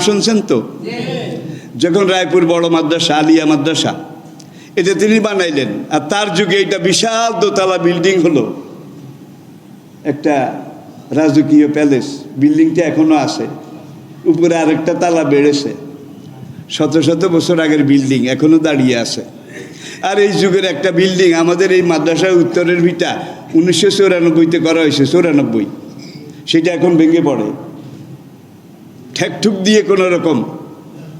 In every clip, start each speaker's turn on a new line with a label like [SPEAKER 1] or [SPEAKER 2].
[SPEAKER 1] শুনছেন তো? যখন রায়পুর বড় মাদ্রাসা, আলিয়া মাদ্রাসা এটা তিনি বানাইলেন, আর তার যুগে এটা বিশাল দোতলা বিল্ডিং হলো। একটা রাজকীয় প্যালেস, বিল্ডিংটা এখনও আছে। উপরে আরেকটা তালা বেড়েছে। শত শত বছর আগের বিল্ডিং এখনও দাঁড়িয়ে আছে। আর এই যুগের একটা বিল্ডিং, আমাদের এই মাদ্রাসার উত্তরের ভিটা উনিশশো চৌরানব্বইতে করা হয়েছে, চৌরানব্বই। সেটা এখন ভেঙে পড়ে। ঠেকঠুক দিয়ে কোনো রকম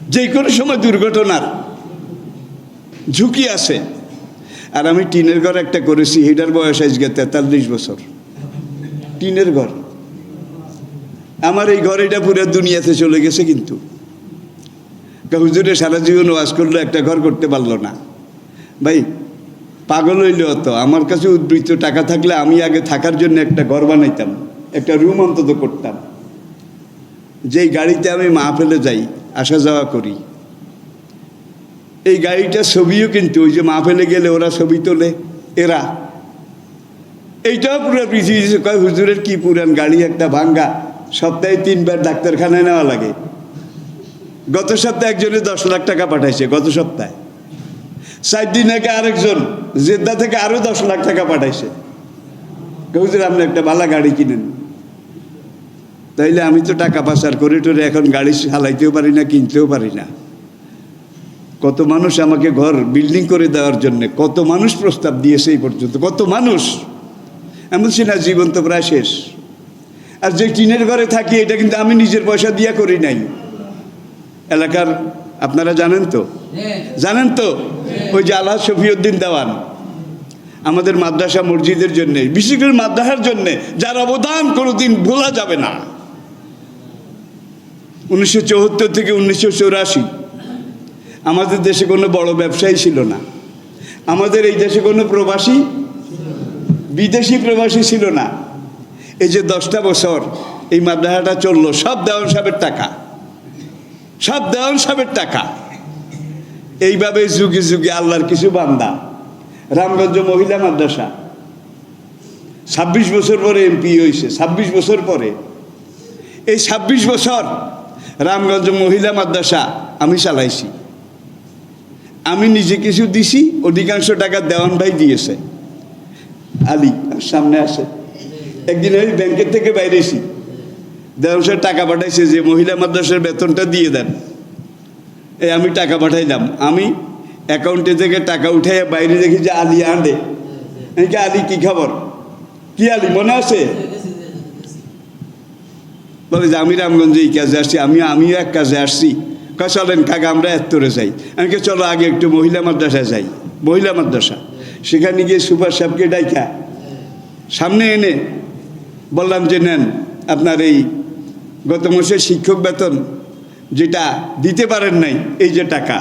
[SPEAKER 1] যে কোনো সময় দুর্ঘটনার ঝুঁকি আছে। আর আমি টিনের ঘর একটা করেছি এটার বয়স আজকে তেতাল্লিশ বছর। টিনের ঘর। আমার এই ঘর এটা পুরো দুনিয়াতে চলে গেছে কিন্তু। হুজুরে সারা জীবন ওয়াজ করল, একটা ঘর করতে পারল না। ভাই, পাগল হইলে অত। আমার কাছে উদ্বৃত্ত টাকা থাকলে আমি আগে থাকার জন্য একটা ঘর বানাইতাম, একটা রুম অন্তত করতাম। যেই গাড়িতে আমি মাহফেলে যাই, আসা যাওয়া করি। এই গাড়িটার ছবিও কিন্তু, ওই যে মাহফেলে গেলে ওরা ছবি তোলে, এরা। এইটাও পুরো পৃথিবীতে কয়, হুজুরের কি পুরান গাড়ি একটা ভাঙ্গা, সপ্তাহে তিনবার ডাক্তারখানায় নেওয়া লাগে। গত সপ্তাহে একজনে দশ লাখ টাকা পাঠাইছে, গত সপ্তাহে। চার দিন আগে আরেকজন, জেদ্দা থেকে আরও দশ লাখ টাকা পাঠাইছে। হুজুর, আপনি একটা ভালো গাড়ি কিনেন। তাইলে আমি তো টাকা পাচার করে টোরে এখন গাড়ি চালাইতেও পারি না, কিনতেও পারি না। কত মানুষ আমাকে ঘর বিল্ডিং করে দেওয়ার জন্য, কত মানুষ প্রস্তাব দিয়েছে এই পর্যন্ত, কত মানুষ। এমন ছিল না, জীবন তো প্রায় শেষ। আর যে টিনের ঘরে থাকি, এটা কিন্তু আমি নিজের পয়সা দিয়া করি নাই। এলাকার, আপনারা জানেন তো? জানেন তো? ওই যে আল্লাহ শফিউদ্দিন দেওয়ান, আমাদের মাদ্রাসা মসজিদের জন্যে, বিশেষ করে মাদ্রাসার জন্যে, যার অবদান কোনোদিন ভোলা যাবে না। উনিশশো থেকে উনিশশো আমাদের দেশে কোনো বড় ব্যবসায়ী ছিল না। আমাদের এই দেশে কোনো প্রবাসী, বিদেশি প্রবাসী ছিল না। এই যে দশটা বছর এই মাদ্রাসাটা চলল, সব দেওয়ান সাহেবের টাকা। সব দেওয়ান সাহেবের টাকা। এইভাবে যুগে যুগে আল্লাহর কিছু বান্দা। রামগঞ্জ মহিলা মাদ্রাসা। ছাব্বিশ বছর পরে এমপি হয়েছে, ছাব্বিশ বছর পরে। এই ছাব্বিশ বছর রামগঞ্জ মহিলা মাদ্রাসা, আমি চালাইছি। আমি নিজে কিছু দিছি, অধিকাংশ টাকা দেওয়ান ভাই দিয়েছে। আলী সামনে আসে একদিন আমি ব্যাংকের থেকে বাইরেছি দেওয়ান সাহেব টাকা পাঠাইছে যে, মহিলা মাদ্রাসার বেতনটা দিয়ে দেন। এই আমি টাকা পাঠাইলাম। আমি অ্যাকাউন্টে থেকে টাকা উঠাইয়া বাইরে দেখি যে আলি আনডে আমি আলি, কি খবর? কি আলি, মনে আছে? বলে যে, আমি রামগঞ্জে এই কাজে আসছি, আমি, আমিও এক কাজে আসছি। চলেন, কাকা, আমরা এত্তরে যাই। আমি চলো, আগে একটু মহিলা মাদ্রাসায় যাই। মহিলা মাদ্রাসা। সেখানে গিয়ে সুপার সাহেবকে ডাইকা। সামনে এনে বললাম যে, নেন, আপনার এই গত মাসের শিক্ষক বেতন যেটা দিতে পারেন নাই, এই যে টাকা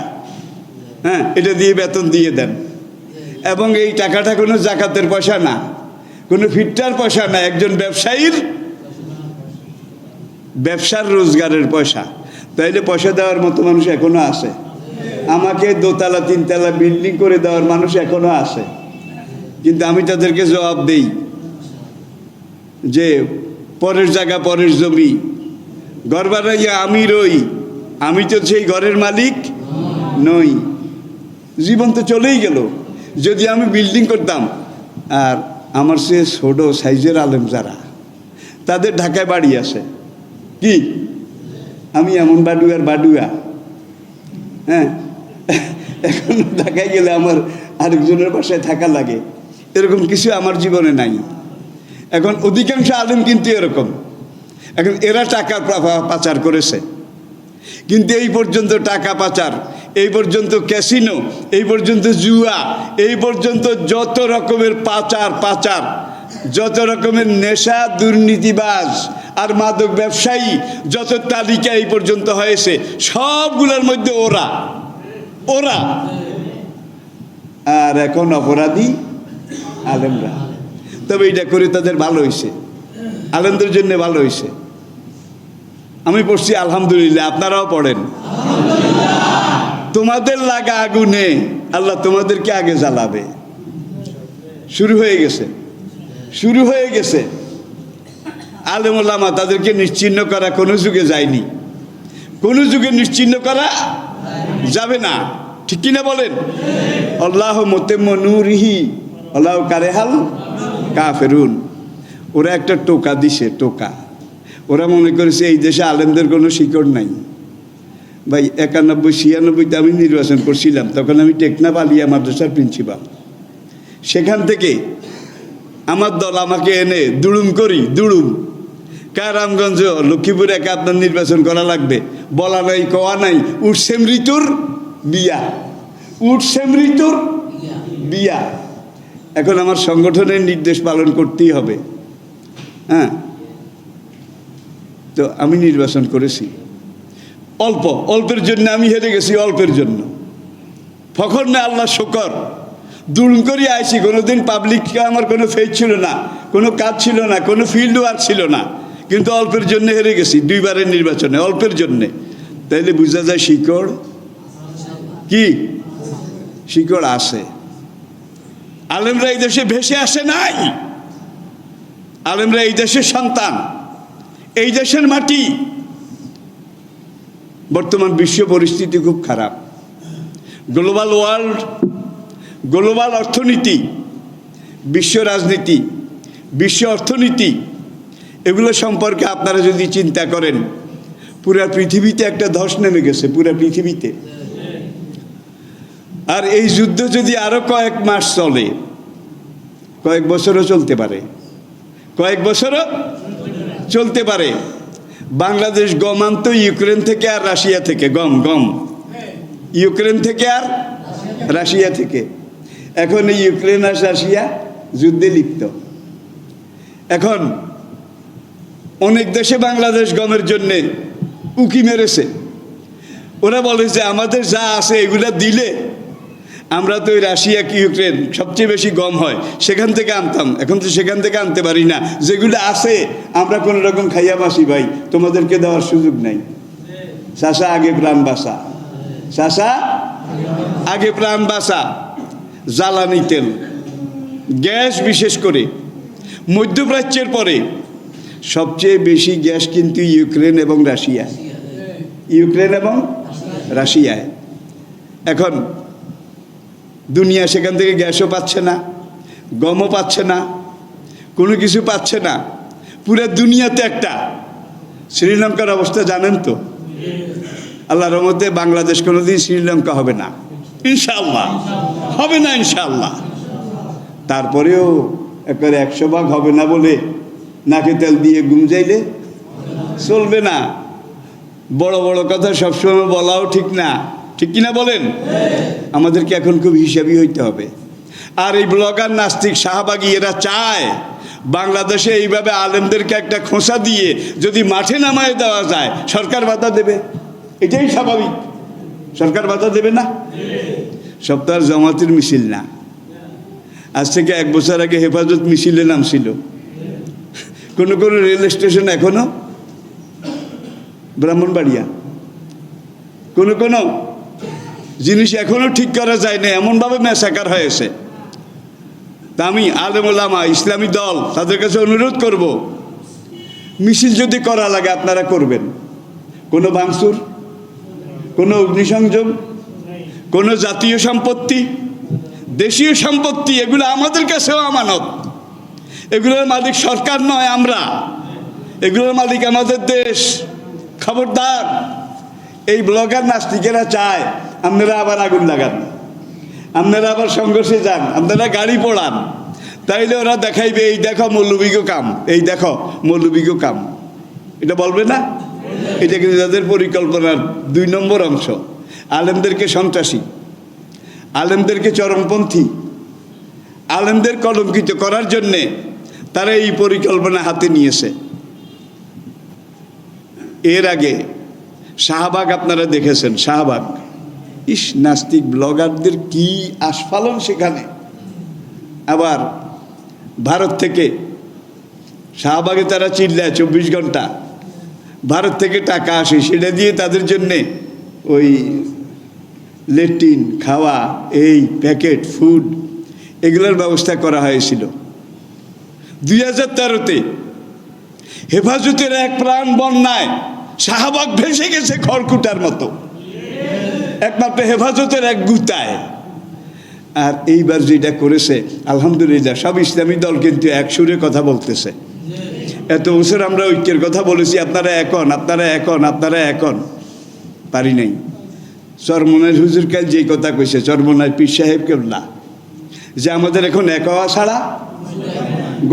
[SPEAKER 1] হ্যাঁ এটা দিয়ে বেতন দিয়ে দেন। এবং এই টাকাটা কোনো জাকাতের পয়সা না, কোনো ফিটটার পয়সা না, একজন ব্যবসায়ীর ব্যবসার রোজগারের পয়সা। তাইলে পয়সা দেওয়ার মতো মানুষ এখনও আছে। আমাকে দোতলা, তিনতলা বিল্ডিং করে দেওয়ার মানুষ এখনও আছে। কিন্তু আমি তাদেরকে জবাব দেই যে, পরের জায়গা, পরের জমি। ঘর আমি রই। আমি তো সেই ঘরের মালিক নই। জীবন তো চলেই গেল। যদি আমি বিল্ডিং করতাম, আর আমার সে ছোট সাইজের আলেম যারা, তাদের ঢাকায় বাড়ি আছে। কি? আমি এমন বাডুয়ার বাডুয়া। হ্যাঁ? এখন ঢাকায় গেলে আমার আরেকজনের বাসায় থাকা লাগে। এরকম কিছু আমার জীবনে নাই। এখন অধিকাংশ আলেম কিন্তু এরকম। এখন এরা টাকা পাচার করেছে। কিন্তু এই পর্যন্ত টাকা পাচার, এই পর্যন্ত ক্যাসিনো, এই পর্যন্ত জুয়া, এই পর্যন্ত যত রকমের পাচার পাচার, যত রকমের নেশা, দুর্নীতিবাজ আর মাদক ব্যবসায়ী যত তালিকা এই পর্যন্ত হয়েছে, সবগুলোর মধ্যে ওরা। ওরা। আর এখন অপরাধী আলেমরা। তবে এটা করে তাদের ভালো হয়েছে। আলেমদের জন্য ভালো হয়েছে। আমি পড়ছি আলহামদুলিল্লাহ, আপনারাও পড়েন। তোমাদের লাগা আগুনে আল্লাহ তোমাদেরকে আগে জ্বালাবে। শুরু হয়ে গেছে। শুরু হয়ে গেছে। আলেমুল্লামা তাদেরকে নিশ্চিহ্ন করা কোনো যুগে যায়নি। কোনো যুগে নিশ্চিহ্ন করা যাবে না। ঠিক কিনা বলেন? আল্লাহ মতে মনুরিহি আল্লাহ কারেহাল কাফেরুন। ওরা একটা টোকা দিছে, টোকা। ওরা মনে করেছে এই দেশে আলেমদের কোনো শিকড় নাই। ভাই, একানব্বই, ছিয়ানব্বইতে আমি নির্বাচন করছিলাম, তখন আমি টেকনাফ আলিয়া মাদ্রাসার প্রিন্সিপাল। সেখান থেকে আমার দল আমাকে এনে দুড়ুম করি, দুড়ুম। কারামগঞ্জ লক্ষ্মীপুরে একা আপনার নির্বাচন করা লাগবে। বলা নাই কওয়া নাই উঠছেম ঋতুর বিয়া। উঠছেম ঋতুর বিয়া। এখন আমার সংগঠনের নির্দেশ পালন করতেই হবে। হ্যাঁ? তো আমি নির্বাচন করেছি। অল্প, অল্পের জন্য আমি হেরে গেছি, অল্পের জন্য। ফখর না, আল্লাহ শকর। দুর্ম করে আইছি, কোনোদিন পাবলিককে আমার কোনো ফেজ ছিল না, কোনো কাজ ছিল না, কোনো ফিল্ড ওয়ার্ক ছিল না। কিন্তু অল্পের জন্য হেরে গেছি, দুইবারের নির্বাচনে, অল্পের জন্যে। তাইলে বোঝা যায় শিকড়? কি? শিকড় আসে আলেমরা এই দেশে ভেসে আসে নাই। আলেমরা এই দেশের সন্তান। এই দেশের মাটি। বর্তমান বিশ্ব পরিস্থিতি খুব খারাপ। গ্লোবাল ওয়ার্ল্ড, গ্লোবাল অর্থনীতি, বিশ্ব রাজনীতি, বিশ্ব অর্থনীতি এগুলো সম্পর্কে আপনারা যদি চিন্তা করেন, পুরা পৃথিবীতে একটা ধস নেমে গেছে, পুরা পৃথিবীতে। আর এই যুদ্ধ যদি আরও কয়েক মাস চলে, কয়েক বছরও চলতে পারে। কয়েক বছরও চলতে পারে। বাংলাদেশ গম আনতো, ইউক্রেন থেকে আর রাশিয়া থেকে। গম গম। ইউক্রেন থেকে আর রাশিয়া থেকে। এখন এই ইউক্রেন আর রাশিয়া যুদ্ধে লিপ্ত। এখন অনেক দেশে বাংলাদেশ গমের জন্যে উকি মেরেছে। ওরা বলে যে, আমাদের যা আছে এগুলা দিলে আমরা তো ওই রাশিয়া কি ইউক্রেন সবচেয়ে বেশি গম হয়, সেখান থেকে আনতাম। এখন তো সেখান থেকে আনতে পারি না। যেগুলো আছে, আমরা কোনো রকম খাইয়া বাসি ভাই, তোমাদেরকে দেওয়ার সুযোগ নাই। চাষা আগে প্রাণ বাসা চাষা আগে প্রাণ বাসা জ্বালানি তেল, গ্যাস বিশেষ করে। মধ্যপ্রাচ্যের পরে সবচেয়ে বেশি গ্যাস কিন্তু ইউক্রেন এবং রাশিয়া। ইউক্রেন এবং রাশিয়ায়। এখন, দুনিয়া সেখান থেকে গ্যাসও পাচ্ছে না, গমও পাচ্ছে না, কোনো কিছু পাচ্ছে না। পুরো দুনিয়াতে একটা। শ্রীলঙ্কার অবস্থা জানেন তো? আল্লাহর রহমতে বাংলাদেশ কোনোদিন শ্রীলঙ্কা হবে না। ইনশাল্লাহ হবে না ইনশাল্লাহ তারপরেও একবারে একশো ভাগ হবে না বলে নাকে তেল দিয়ে ঘুম যাইলে চলবে না। বড় বড় কথা সবসময় বলাও ঠিক না। ঠিক কিনা বলেন? আমাদেরকে এখন খুব হিসাবি হইতে হবে। আর এই ব্লগার নাস্তিক শাহবাগী এরা চায় বাংলাদেশে এইভাবে আলেমদেরকে একটা খোঁসা দিয়ে যদি মাঠে নামায় দেওয়া যায়, সরকার বাধা দেবে। এটাই স্বাভাবিক। সরকার বাধা দেবে না? সপ্তাহ জমাতের মিছিল না। আজ থেকে এক বছর আগে হেফাজত মিছিলে নামছিল। কোনো কোনো রেল স্টেশন এখনও? ব্রাহ্মণবাড়িয়া। কোনো কোনো জিনিস এখনও ঠিক করা যায় না এমনভাবে ম্যাসাকার হয়েছে। তা আমি আলেমুলামা ইসলামী দল, তাদের কাছে অনুরোধ করব, মিছিল যদি করা লাগে আপনারা করবেন। কোনো ভাঙচুর, কোনো অগ্নিসংযোগ, কোনো জাতীয় সম্পত্তি, দেশীয় সম্পত্তি, এগুলো আমাদের কাছেও আমানত। এগুলোর মালিক সরকার নয় আমরা। এগুলোর মালিক আমাদের দেশ। খবরদার। এই ব্লগার নাস্তিকেরা চায়, আপনারা আবার আগুন লাগান। আপনারা আবার সংঘর্ষে যান, আপনারা গাড়ি পোড়ান। তাইলে ওরা দেখাইবে, এই দেখো মৌলবিক কাম, এই দেখো মৌলবিক কাম। এটা বলবে না? এটা কিন্তু তাদের পরিকল্পনার দুই নম্বর অংশ। আলেমদেরকে সন্ত্রাসী, আলেমদেরকে চরমপন্থী, আলেমদের কলঙ্কিত করার জন্যে তারা এই পরিকল্পনা হাতে নিয়েছে। এর আগে শাহবাগ আপনারা দেখেছেন, শাহবাগ। ইস, নাস্তিক ব্লগারদের কি আস্ফালন সেখানে? আবার ভারত থেকে, শাহবাগে তারা চিল্লায় চব্বিশ ঘণ্টা। ভারত থেকে টাকা আসে, সেটা দিয়ে তাদের জন্যে ওই লেট্রিন, খাওয়া, এই প্যাকেট, ফুড, এগুলোর ব্যবস্থা করা হয়েছিল। দুই হাজার তেরোতে হেফাজতের এক প্রাণ বন্যায় শাহবাগ ভেসে গেছে খড়কুটার মতো। একমাত্র হেফাজতের এক গুতায়। আর এইবার যেটা করেছে, আলহামদুলিল্লাহ, সব ইসলামী দল কিন্তু এক সুরে কথা বলতেছে। এত বছর আমরা ঐক্যের কথা বলেছি, আপনারা এখন আপনারা এখন আপনারা এখন পারি নাই। চরমনের হুজুর কাল যে কথা কইছে চরমনার পীর সাহেব কেবলা যে আমাদের এখন এক হওয়া ছাড়া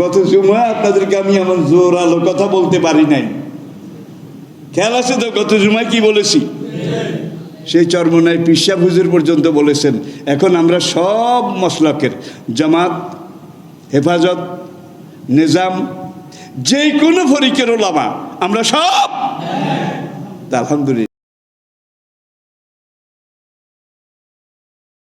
[SPEAKER 1] গত জুমা আপনাদেরকে আমি আমার জোর আলো কথা বলতে পারি নাই। খেয়াল আছে তো গত জুমায় কি বলেছি? সেই চরমনায় পিসা হুজুর পর্যন্ত বলেছেন, এখন আমরা সব মসলকের, জামাত, হেফাজত, নিজাম যে কোনো ফরিকের ওলামা, আমরা সব আলহামদুলিল্লাহ।